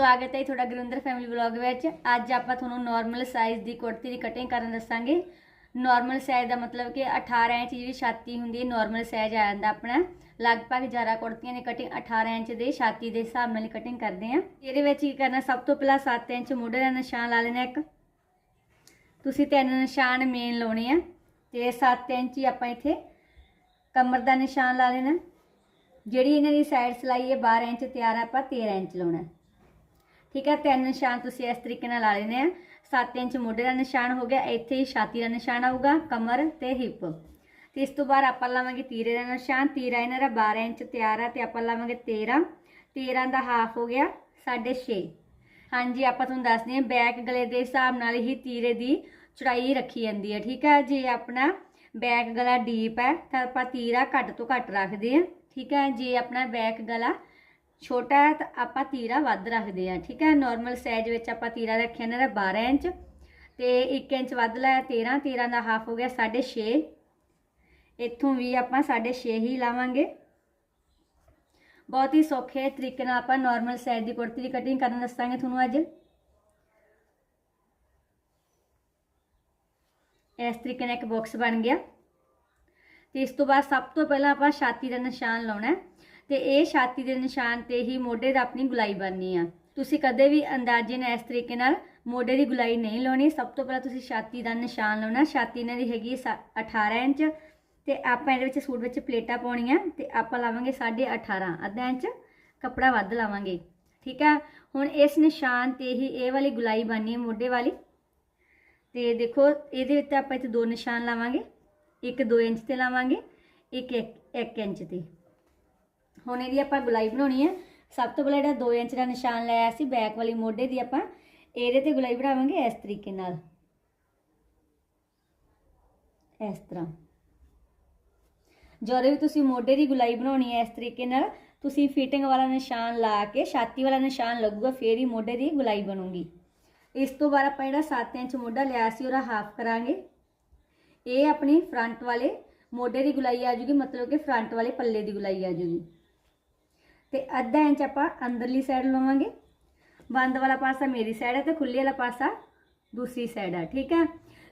ਸਵਾਗਤ ਹੈ ਤੁਹਾਡਾ ਗੁਰਿੰਦਰ ਫੈਮਿਲੀ ਵਲੌਗ ਵਿੱਚ। ਅੱਜ ਆਪਾਂ ਤੁਹਾਨੂੰ ਨਾਰਮਲ ਸਾਈਜ਼ ਦੀ ਕੁੜਤੀ ਦੀ ਕਟਿੰਗ ਕਰਨ ਦੱਸਾਂਗੇ। ਨਾਰਮਲ ਸਾਈਜ਼ ਦਾ ਮਤਲਬ ਕਿ 18 ਇੰਚ ਜਿਹੜੀ ਛਾਤੀ ਹੁੰਦੀ ਹੈ ਨਾਰਮਲ ਸਾਈਜ਼ ਆ ਜਾਂਦਾ ਆਪਣਾ। ਲਗਭਗ ਜ਼ਿਆਦਾ ਕੁੜਤੀਆਂ ਦੀ ਕਟਿੰਗ 18 ਇੰਚ ਦੇ ਛਾਤੀ ਦੇ ਹਿਸਾਬ ਨਾਲ ਹੀ ਕਟਿੰਗ ਕਰਦੇ ਆ ਇਹਦੇ ਵਿੱਚ ਕੀ ਕਰਨਾ, ਸਭ ਤੋਂ ਪਹਿਲਾਂ 7 ਇੰਚ ਮੋਢੇ ਦਾ ਨਿਸ਼ਾਨ ਲਾ ਲੈਣਾ ਇੱਕ। ਤੁਸੀਂ ਤਿੰਨ ਨਿਸ਼ਾਨ ਮੇਨ ਲਾਉਣੇ ਆ। ਤੇ 7 ਇੰਚ ਹੀ ਆਪਾਂ ਇੱਥੇ ਕਮਰ ਦਾ ਨਿਸ਼ਾਨ ਲਾ ਲੈਣਾ। ਜਿਹੜੀ ਇਹਨਾਂ ਦੀ ਸਾਈਡ ਸਲਾਈ ਹੈ 12 ਇੰਚ ਤਿਆਰ ਆਪਾਂ 13 ਇੰਚ ਲਾਉਣਾ। ਠੀਕ ਹੈ, ਤਿੰਨ ਨਿਸ਼ਾਨ ਤੁਸੀਂ ਇਸ ਤਰੀਕੇ ਨਾਲ ਲਾ ਲੈਣੇ ਆ। 7 ਇੰਚ ਮੋਢੇ ਦਾ ਨਿਸ਼ਾਨ ਹੋ ਗਿਆ, ਇੱਥੇ ਹੀ ਛਾਤੀ ਦਾ ਨਿਸ਼ਾਨ ਆਊਗਾ, ਕਮਰ ਤੇ ਹਿੱਪ। ਤੇ ਇਸ ਤੋਂ ਬਾਅਦ ਆਪਾਂ ਲਾਵਾਂਗੇ ਤੀਰੇ ਦਾ ਨਿਸ਼ਾਨ। ਤੀਰਾ ਇਹਨਾਂ ਦਾ 12 ਇੰਚ ਤਿਆਰ ਆ ਤੇ ਆਪਾਂ ਲਾਵਾਂਗੇ 13 13 ਦਾ ਹਾਫ ਹੋ ਗਿਆ 6.5 ਹਾਂਜੀ, ਆਪਾਂ ਤੁਹਾਨੂੰ ਦੱਸਦੇ ਹਾਂ, ਬੈਕ ਗਲੇ ਦੇ ਹਿਸਾਬ ਨਾਲ ਹੀ ਤੀਰੇ ਦੀ ਚੜਾਈ ਰੱਖੀ ਜਾਂਦੀ ਹੈ, ਠੀਕ ਹੈ। ਜੇ ਆਪਣਾ ਬੈਕ ਗਲਾ ਡੀਪ ਹੈ, ਤਾਂ ਆਪਾਂ ਤੀਰਾ ਘੱਟ ਤੋਂ ਘੱਟ ਰੱਖਦੇ ਹਾਂ, ਠੀਕ ਹੈ। ਜੇ ਆਪਣਾ ਬੈਕ ਗਲਾ ਛੋਟਾ ਹੈ ਤਾਂ ਆਪਾਂ ਤੀਰਾ ਵੱਧ ਰੱਖਦੇ ਆ ਠੀਕ ਹੈ? ਨਾਰਮਲ ਸਾਈਜ਼ ਵਿੱਚ ਆਪਾਂ ਤੀਰਾ ਰੱਖਿਆ ਇਹਨਾਂ ਦਾ 12 ਇੰਚ ਤੇ 1 ਇੰਚ ਵੱਧ ਲਾਇਆ 13 13 ਦਾ ਹਾਫ ਹੋ ਗਿਆ 6.5 ਇੱਥੋਂ ਵੀ ਆਪਾਂ 6.5 ਹੀ ਲਾਵਾਂਗੇ। ਬਹੁਤ ਹੀ ਸੌਖੇ ਤਰੀਕੇ ਨਾਲ ਆਪਾਂ ਨਾਰਮਲ ਸਾਈਜ਼ ਦੀ ਕੁੜਤੀ ਦੀ ਕਟਿੰਗ ਕਰਨ ਦੱਸਾਂਗੇ ਤੁਹਾਨੂੰ ਅੱਜ। ਇਸ ਤਰੀਕੇ ਨਾਲ ਇੱਕ ਬਾਕਸ ਬਣ ਗਿਆ। ਤੇ ਇਸ ਤੋਂ ਬਾਅਦ ਸਭ ਤੋਂ ਪਹਿਲਾਂ ਆਪਾਂ ਛਾਤੀ ਦਾ ਨਿਸ਼ਾਨ ਲਾਉਣਾ ਹੈ। ਤੇ ਇਹ ਛਾਤੀ ਦੇ ਨਿਸ਼ਾਨ ਤੇ ਹੀ ਮੋਢੇ ਦਾ ਆਪਣੀ ਗੁਲਾਈ ਬਣਨੀ ਆ। ਤੁਸੀਂ ਕਦੇ ਵੀ ਅੰਦਾਜ਼ੇ ਨਾਲ ਇਸ ਤਰੀਕੇ ਨਾਲ ਮੋਢੇ ਦੀ ਗੁਲਾਈ ਨਹੀਂ ਲਾਉਣੀ। ਸਭ ਤੋਂ ਪਹਿਲਾਂ ਤੁਸੀਂ ਛਾਤੀ ਦਾ ਨਿਸ਼ਾਨ ਲਾਉਣਾ। ਛਾਤੀ ਇਹਨਾਂ ਦੀ ਹੈਗੀ ਸਾ- 18 ਇੰਚ ਤੇ ਆਪਾਂ ਇਹਦੇ ਵਿੱਚ ਸੂਟ ਵਿੱਚ ਪਲੇਟਾਂ ਪਾਉਣੀਆਂ ਤੇ ਆਪਾਂ ਲਾਵਾਂਗੇ 18.5 ਅੱਧਾ ਇੰਚ ਕੱਪੜਾ ਵੱਧ ਲਾਵਾਂਗੇ। ਠੀਕ ਆ? ਹੁਣ ਇਸ ਨਿਸ਼ਾਨ ਤੇ ਹੀ ਇਹ ਵਾਲੀ ਗੁਲਾਈ ਬਣਨੀ ਹੈ ਮੋਢੇ ਵਾਲੀ। ਤੇ ਦੇਖੋ, ਇਹਦੇ ਵਿੱਚ ਆਪਾਂ ਇੱਥੇ ਦੋ ਨਿਸ਼ਾਨ ਲਾਵਾਂਗੇ। ਇੱਕ 2 ਇੰਚ ਤੇ ਲਾਵਾਂਗੇ, ਇੱਕ 1 ਇੰਚ ਤੇ। ਹੁਣ ਇਹਦੀ ਆਪਾਂ ਗੁਲਾਈ ਬਣਾਉਣੀ ਹੈ ਸਭ ਤੋਂ ਪਹਿਲਾਂ ਜਿਹੜਾ 2 ਇੰਚ ਦਾ ਨਿਸ਼ਾਨ ਲਾਇਆ ਸੀ ਬੈਕ ਵਾਲੀ ਮੋਢੇ ਦੀ ਆਪਾਂ। ਇਹਦੇ ਤੇ ਗੁਲਾਈ ਬਣਾਵਾਂਗੇ ਇਸ ਤਰੀਕੇ ਨਾਲ। ਇਸ ਤਰ੍ਹਾਂ। ਜਦੋਂ ਵੀ ਤੁਸੀਂ ਮੋਢੇ ਦੀ ਗੁਲਾਈ ਬਣਾਉਣੀ ਹੈ ਇਸ ਤਰੀਕੇ ਨਾਲ, ਤੁਸੀਂ ਫਿਟਿੰਗ ਵਾਲਾ ਨਿਸ਼ਾਨ ਲਾ ਕੇ, ਛਾਤੀ ਵਾਲਾ ਨਿਸ਼ਾਨ ਲੱਗੂਗਾ, ਫੇਰ ਹੀ ਮੋਢੇ ਦੀ ਗੁਲਾਈ ਬਣੂਗੀ। ਇਸ ਤੋਂ ਬਾਅਦ ਆਪਾਂ ਜਿਹੜਾ 7 ਇੰਚ ਮੋਢਾ ਲਿਆ ਸੀ, ਉਹਦਾ ਹਾਫ ਕਰਾਂਗੇ। ਇਹ ਆਪਣੀ ਫਰੰਟ ਵਾਲੇ ਮੋਢੇ ਦੀ ਗੁਲਾਈ ਆ ਜੂਗੀ, ਮਤਲਬ ਕਿ ਫਰੰਟ ਵਾਲੇ ਪੱਲੇ ਦੀ ਗੁਲਾਈ ਆ ਜੂਗੀ। ਤੇ ਅੱਧਾ ਇੰਚ ਆਪਾਂ ਅੰਦਰਲੀ ਸਾਈਡ ਲਵਾਂਗੇ। ਬੰਦ ਵਾਲਾ ਪਾਸਾ ਮੇਰੀ ਸਾਈਡ ਹੈ ਤੇ ਖੁੱਲੇ ਵਾਲਾ ਪਾਸਾ ਦੂਸਰੀ ਸਾਈਡ ਆ ਠੀਕ ਹੈ?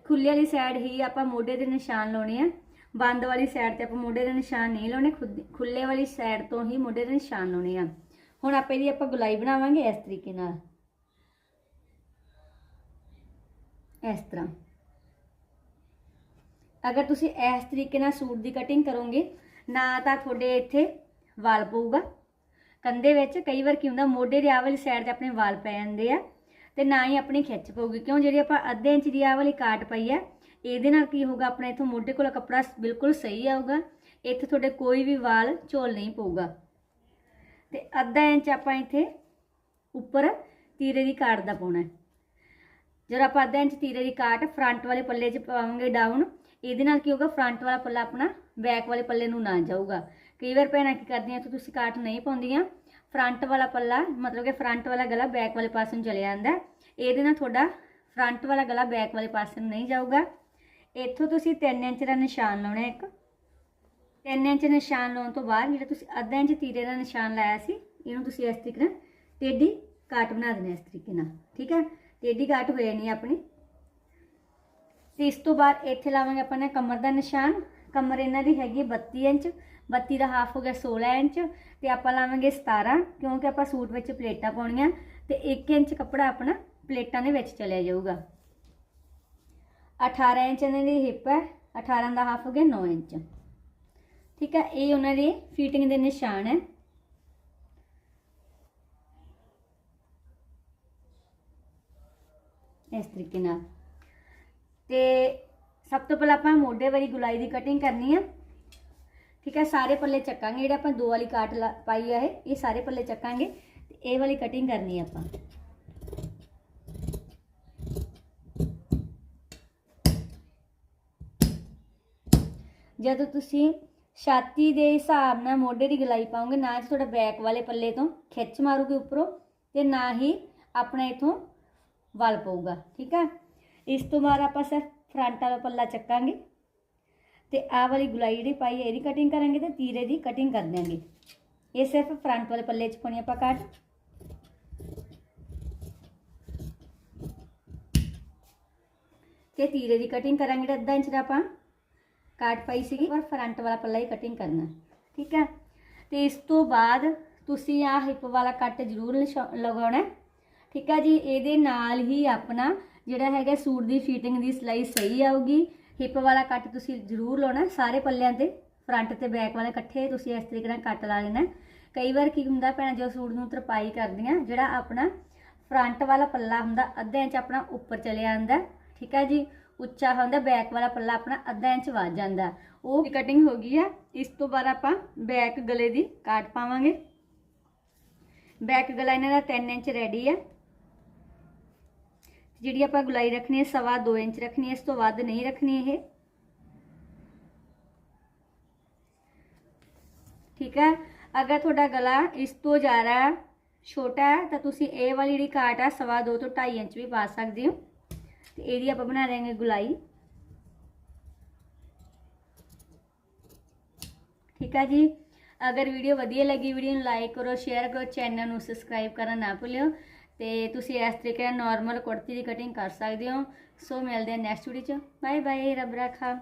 ਖੁੱਲੇ ਵਾਲੀ ਸਾਈਡ ਹੀ ਆਪਾਂ ਮੋਢੇ ਦੇ ਨਿਸ਼ਾਨ ਲਾਉਣੇ ਆ। ਬੰਦ ਵਾਲੀ ਸਾਈਡ ਤੇ ਆਪਾਂ ਮੋਢੇ ਦੇ ਨਿਸ਼ਾਨ ਨਹੀਂ ਲਾਉਣੇ, ਖੁਦ- ਖੁੱਲੇ ਵਾਲੀ ਸਾਈਡ ਤੋਂ ਹੀ ਮੋਢੇ ਦੇ ਨਿਸ਼ਾਨ ਲਾਉਣੇ ਆ। ਹੁਣ ਆਪਾਂ ਇਹਦੀ ਆਪਾਂ ਗੁਲਾਈ ਬਣਾਵਾਂਗੇ ਇਸ ਤਰੀਕੇ ਨਾਲ। ਇਸ ਤਰ੍ਹਾਂ। ਅਗਰ ਤੁਸੀਂ ਇਸ ਤਰੀਕੇ ਨਾਲ ਸੂਟ ਦੀ ਕਟਿੰਗ ਕਰੋਗੇ, ਨਾ ਤਾਂ ਤੁਹਾਡੇ ਇੱਥੇ ਵਾਲ ਪਊਗਾ। ਕੰਧੇ ਵਿੱਚ ਕਈ ਵਾਰ ਕੀ ਹੁੰਦਾ, ਮੋਢੇ ਦੇ ਆਹ ਵਾਲੀ ਸਾਈਡ ਤੇ ਆਪਣੇ ਵਾਲ ਪੈ ਜਾਂਦੇ ਆ ਤੇ ਨਾ ਹੀ ਆਪਣੀ ਖਿੱਚ ਪਊਗੀ। ਕਿਉਂ? ਜਿਹੜੀ ਆਪਾਂ ਅੱਧੇ ਇੰਚ ਦੀ ਆਹ ਵਾਲੀ ਕਾਟ ਪਈ ਆ, ਇਹਦੇ ਨਾਲ ਕੀ ਹੋਊਗਾ? ਆਪਣਾ ਇਥੋਂ ਮੋਢੇ ਕੋਲ ਕੱਪੜਾ ਬਿਲਕੁਲ ਸਹੀ ਆਊਗਾ, ਇੱਥੇ ਤੁਹਾਡੇ ਕੋਈ ਵੀ ਵਾਲ ਝੋਲ ਨਹੀਂ ਪਊਗਾ। ਤੇ ਅੱਧਾ ਇੰਚ ਆਪਾਂ ਇੱਥੇ ਉੱਪਰ ਤੀਰੇ ਦੀ ਕਾਟ ਦਾ ਪਾਉਣਾ ਹੈ। ਜਦੋਂ ਆਪਾਂ ਅੱਧਾ ਇੰਚ ਤੀਰੇ ਦੀ ਕਾਟ ਫਰੰਟ ਵਾਲੇ ਪੱਲੇ 'ਚ ਪਾਵਾਂਗੇ ਡਾਊਨ ਇਹਦੇ ਨਾਲ ਕੀ ਹੋਊਗਾ? ਫਰੰਟ ਵਾਲਾ ਪੱਲਾ ਆਪਣਾ ਬੈਕ ਵਾਲੇ ਪੱਲੇ ਨੂੰ ਨਾ ਜਾਊਗਾ। ਕਈ ਵਾਰ ਭੈਣਾਂ ਕੀ ਕਰਦੀਆਂ ਤੇ ਤੁਸੀਂ ਕਾਟ ਨਹੀਂ ਪਾਉਂਦੀਆਂ। ਫਰੰਟ ਵਾਲਾ ਪੱਲਾ, ਮਤਲਬ ਕਿ ਫਰੰਟ ਵਾਲਾ ਗਲਾ ਬੈਕ ਵਾਲੇ ਪਾਸੇ ਨੂੰ ਚਲੇ ਜਾਂਦਾ। ਇਹਦੇ ਨਾਲ ਤੁਹਾਡਾ ਫਰੰਟ ਵਾਲਾ ਗਲਾ ਬੈਕ ਵਾਲੇ ਪਾਸੇ ਨੂੰ ਨਹੀਂ ਜਾਊਗਾ। ਇੱਥੋਂ ਤੁਸੀਂ 3 ਇੰਚ ਦਾ ਨਿਸ਼ਾਨ ਲਾਉਣਾ ਇੱਕ। 3 ਇੰਚ ਨਿਸ਼ਾਨ ਲਾਉਣ ਤੋਂ ਬਾਅਦ ਜਿਹੜਾ ਤੁਸੀਂ ਅੱਧਾ ਇੰਚ ਤੀਰੇ ਦਾ ਨਿਸ਼ਾਨ ਲਾਇਆ ਸੀ, ਇਹਨੂੰ ਤੁਸੀਂ ਇਸ ਤਰੀਕੇ ਨਾਲ ਟੇਢੀ ਕਾਟ ਬਣਾ ਦੇਣਾ ਇਸ ਤਰੀਕੇ ਨਾਲ, ਠੀਕ ਹੈ? ਟੇਢੀ ਕਾਟ ਹੋ ਜਾਣੀ ਆਪਣੀ। ਤੇ ਇਸ ਤੋਂ ਬਾਅਦ ਇੱਥੇ ਲਾਵਾਂਗੇ ਆਪਾਂ ਨੇ ਕਮਰ ਦਾ ਨਿਸ਼ਾਨ। ਕਮਰ ਇਹਨਾਂ ਦੀ ਹੈਗੀ ਹੈ 32 ਇੰਚ। 32 ਦਾ ਹਾਫ ਹੋ ਗਿਆ 16 ਇੰਚ ਤੇ ਆਪਾਂ ਲਾਵਾਂਗੇ 17 ਕਿਉਂਕਿ ਆਪਾਂ ਸੂਟ ਵਿੱਚ ਪਲੇਟਾਂ ਪਾਉਣੀਆਂ ਤੇ 1 ਇੰਚ ਕੱਪੜਾ ਆਪਣਾ ਪਲੇਟਾਂ ਦੇ ਵਿੱਚ ਚਲਿਆ ਜਾਊਗਾ। 18 ਇੰਚ ਇਹਨਾਂ ਦੀ ਹਿੱਪ ਹੈ 18 ਦਾ ਹਾਫ ਹੋ ਗਿਆ 9 ਇੰਚ। ਠੀਕ ਹੈ, ਇਹ ਉਹਨਾਂ ਦੇ ਫਿਟਿੰਗ ਦੇ ਨਿਸ਼ਾਨ ਹੈ। ਇਸ ਤਰੀਕੇ ਨਾਲ। ਤੇ ਸਭ ਤੋਂ ਪਹਿਲਾਂ ਆਪਾਂ ਮੋਢੇ ਵਾਲੀ ਗੁਲਾਈ ਦੀ ਕਟਿੰਗ ਕਰਨੀ ਆ। ਠੀਕ ਹੈ ਸਾਰੇ ਪੱਲੇ ਚੱਕਾਂਗੇ ਜਿਹੜੇ ਆਪਾਂ ਦੋ ਵਾਲੀ ਕਾਟ ਲਾ- ਪਾਈ ਆ ਇਹ ਇਹ ਸਾਰੇ ਪੱਲੇ ਚੱਕਾਂਗੇ ਤੇ ਇਹ ਵਾਲੀ ਕਟਿੰਗ ਕਰਨੀ ਆ ਆਪਾਂ ਜਦੋਂ ਤੁਸੀਂ ਛਾਤੀ ਦੇ ਹਿਸਾਬ ਨਾਲ ਮੋਢੇ ਦੀ ਗਲਾਈ ਪਾਓਗੇ ਨਾ ਜੀ ਤੁਹਾਡਾ ਬੈਕ ਵਾਲੇ ਪੱਲੇ ਤੋਂ ਖਿੱਚ ਮਾਰੂਗੇ ਉੱਪਰੋਂ ਤੇ ਨਾ ਹੀ ਆਪਣਾ ਇਥੋਂ ਵਲ ਪਊਗਾ ਠੀਕ ਆ ਇਸ ਤੋਂ ਬਾਅਦ ਆਪਾਂ ਸਿਰਫ ਫਰੰਟ ਵਾਲਾ ਪੱਲਾ ਚੱਕਾਂਗੇ ਤੇ ਆਹ ਵਾਲੀ ਗੁਲਾਈ ਜਿਹੜੀ ਪਾਈ ਹੈ, ਇਹਦੀ ਕਟਿੰਗ ਕਰਾਂਗੇ ਤੇ ਤੀਰੇ ਦੀ ਕਟਿੰਗ ਕਰ ਦਿਆਂਗੇ। ਇਹ ਸਿਰਫ ਫਰੰਟ ਵਾਲੇ ਪੱਲੇ 'ਚ ਪਾਉਣੀ ਆਪਾਂ ਕੱਟ ਤੇ ਤੀਰੇ ਦੀ ਕਟਿੰਗ ਕਰਾਂਗੇ ਤਾਂ ਅੱਧਾ ਇੰਚ ਦਾ ਆਪਾਂ। ਕੱਟ ਪਾਈ ਸੀਗੀ, ਪਰ ਫਰੰਟ ਵਾਲਾ ਪੱਲਾ ਹੀ ਕਟਿੰਗ ਕਰਨਾ। ਠੀਕ ਹੈ ਤੇ ਇਸ ਤੋਂ ਬਾਅਦ ਤੁਸੀਂ ਆ ਹਿੱਪ ਵਾਲਾ ਕੱਟ ਜ਼ਰੂਰ ਲਗਾਉਣਾ। ਠੀਕ ਹੈ ਜੀ? ਇਹਦੇ ਨਾਲ ਹੀ ਆਪਣਾ ਜਿਹੜਾ ਹੈਗਾ ਸੂਟ ਦੀ ਫਿਟਿੰਗ ਦੀ ਸਿਲਾਈ ਸਹੀ ਆਊਗੀ। ਹਿੱਪ ਵਾਲਾ ਕੱਟ ਤੁਸੀਂ ਜ਼ਰੂਰ ਲਾਉਣਾ ਸਾਰੇ ਪੱਲਿਆਂ ਤੇ ਫਰੰਟ ਤੇ ਬੈਕ ਵਾਲੇ ਇਕੱਠੇ ਤੁਸੀਂ ਇਸ ਤਰੀਕੇ ਨਾਲ ਕੱਟ ਲਾ ਲੈਣਾ ਕਈ ਵਾਰ ਕੀ ਹੁੰਦਾ ਭੈਣਾਂ ਜੋ ਸੂਟ ਨੂੰ ਤਰਪਾਈ ਕਰਦੀਆਂ, ਜਿਹੜਾ ਆਪਣਾ ਫਰੰਟ ਵਾਲਾ ਪੱਲਾ ਹੁੰਦਾ, ਅੱਧਾ ਇੰਚ ਆਪਣਾ ਉੱਪਰ ਚਲੇ ਜਾਂਦਾ ਠੀਕ ਹੈ ਜੀ? ਉੱਚਾ ਹੁੰਦਾ ਬੈਕ ਵਾਲਾ ਪੱਲਾ ਆਪਣਾ ਅੱਧਾ ਇੰਚ ਵੱਧ ਜਾਂਦਾ ਉਹ ਕਟਿੰਗ ਹੋ ਗਈ ਆ। ਇਸ ਤੋਂ ਬਾਅਦ ਆਪਾਂ ਬੈਕ ਗਲੇ ਦੀ ਕਾਟ ਪਾਵਾਂਗੇ। ਬੈਕ ਗਲਾ ਇਹਨਾਂ ਦਾ 3 ਇੰਚ ਰੈਡੀ ਆ। ਜਿਹੜੀ ਆਪਾਂ ਗੁਲਾਈ ਰੱਖਣੀ ਹੈ, ਸਵਾ 2 ਇੰਚ ਰੱਖਣੀ ਹੈ, ਇਸ ਤੋਂ ਵੱਧ ਨਹੀਂ ਰੱਖਣੀ ਇਹ। ਠੀਕ ਹੈ? ਅਗਰ ਤੁਹਾਡਾ ਗਲਾ ਇਸ ਤੋਂ ਜ਼ਿਆਦਾ ਛੋਟਾ ਹੈ, ਤਾਂ ਤੁਸੀਂ ਇਹ ਵਾਲੀ ਜਿਹੜੀ ਕਾਟ ਆ, ਸਵਾ 2 ਤੋਂ 2.5 ਇੰਚ ਵੀ ਪਾ ਸਕਦੇ ਹੋ। ਤੇ ਇਹਦੀ ਆਪਾਂ ਬਣਾ ਦੇਾਂਗੇ ਗੁਲਾਈ। ਠੀਕ ਹੈ ਜੀ? ਅਗਰ ਵੀਡੀਓ ਵਧੀਆ ਲੱਗੀ, ਵੀਡੀਓ ਨੂੰ ਲਾਈਕ ਕਰੋ, ਸ਼ੇਅਰ ਕਰੋ, ਚੈਨਲ ਨੂੰ ਸਬਸਕ੍ਰਾਈਬ ਕਰਨਾ ਨਾ ਭੁੱਲਿਓ। ਤੇ ਤੁਸੀਂ ਇਸ ਤਰੀਕੇ ਨਾਲ ਨਾਰਮਲ ਕੁੜਤੀ ਦੀ ਕਟਿੰਗ ਕਰ ਸਕਦੇ ਹੋ। ਸੋ ਮਿਲਦੇ ਹਾਂ ਨੈਕਸਟ ਵੀਡੀਓ ਚ। ਬਾਏ ਬਾਏ ਰੱਬ ਰਾਖਾ।